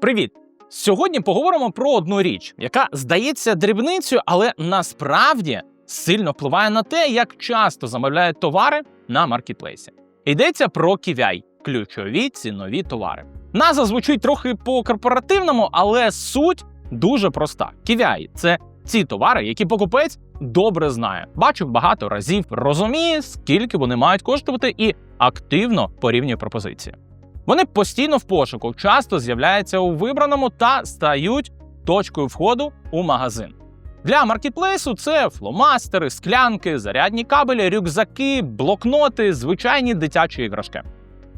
Привіт! Сьогодні поговоримо про одну річ, яка здається дрібницею, але насправді сильно впливає на те, як часто замовляють товари на маркетплейсі. Йдеться про KVI – ключові цінові товари. Назва звучить трохи по-корпоративному, але суть дуже проста. KVI – це ці товари, які покупець добре знає, бачив багато разів, розуміє, скільки вони мають коштувати, і активно порівнює пропозиції. Вони постійно в пошуку, часто з'являються у вибраному та стають точкою входу у магазин. Для маркетплейсу це фломастери, склянки, зарядні кабелі, рюкзаки, блокноти, звичайні дитячі іграшки.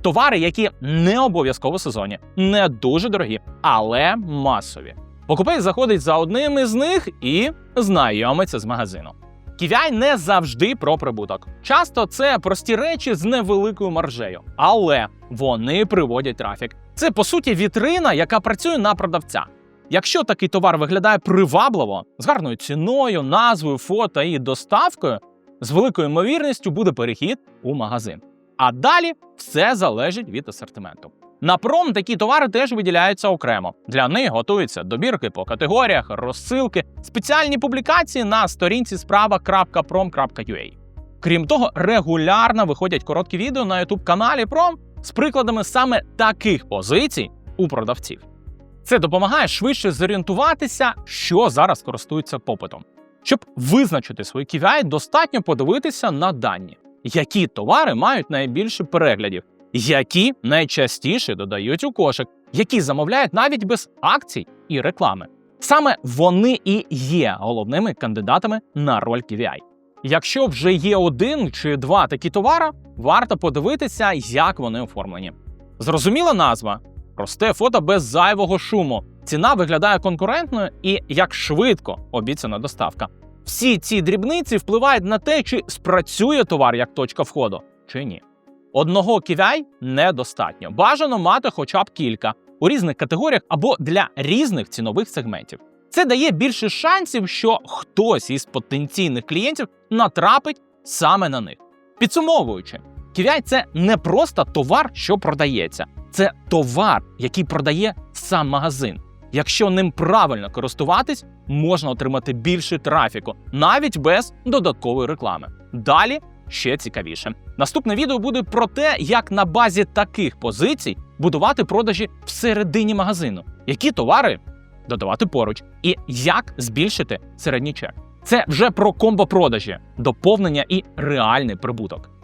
Товари, які не обов'язково сезонні, не дуже дорогі, але масові. Покупець заходить за одним із них і знайомиться з магазином. KVI не завжди про прибуток. Часто це прості речі з невеликою маржею, але вони приводять трафік. Це по суті вітрина, яка працює на продавця. Якщо такий товар виглядає привабливо, з гарною ціною, назвою, фото і доставкою, з великою ймовірністю буде перехід у магазин. А далі все залежить від асортименту. На пром такі товари теж виділяються окремо. Для них готуються добірки по категоріях, розсилки, спеціальні публікації на сторінці справа.prom.ua. Крім того, регулярно виходять короткі відео на youtube каналі Пром з прикладами саме таких позицій у продавців. Це допомагає швидше зорієнтуватися, що зараз користується попитом. Щоб визначити свої KVI, достатньо подивитися на дані, які товари мають найбільше переглядів, які найчастіше додають у кошик, які замовляють навіть без акцій і реклами. Саме вони і є головними кандидатами на роль KVI. Якщо вже є один чи два такі товари, варто подивитися, як вони оформлені. Зрозуміла назва, просте фото без зайвого шуму. Ціна виглядає конкурентною і як швидко обіцяна доставка. Всі ці дрібниці впливають на те, чи спрацює товар як точка входу, чи ні. Одного KVI недостатньо. Бажано мати хоча б кілька у різних категоріях або для різних цінових сегментів. Це дає більше шансів, що хтось із потенційних клієнтів натрапить саме на них. Підсумовуючи, KVI – це не просто товар, що продається, це товар, який продає сам магазин. Якщо ним правильно користуватись, можна отримати більше трафіку, навіть без додаткової реклами. Далі ще цікавіше. Наступне відео буде про те, як на базі таких позицій будувати продажі всередині магазину, які товари додавати поруч, і як збільшити середній чек. Це вже про комбо продажі, доповнення і реальний прибуток.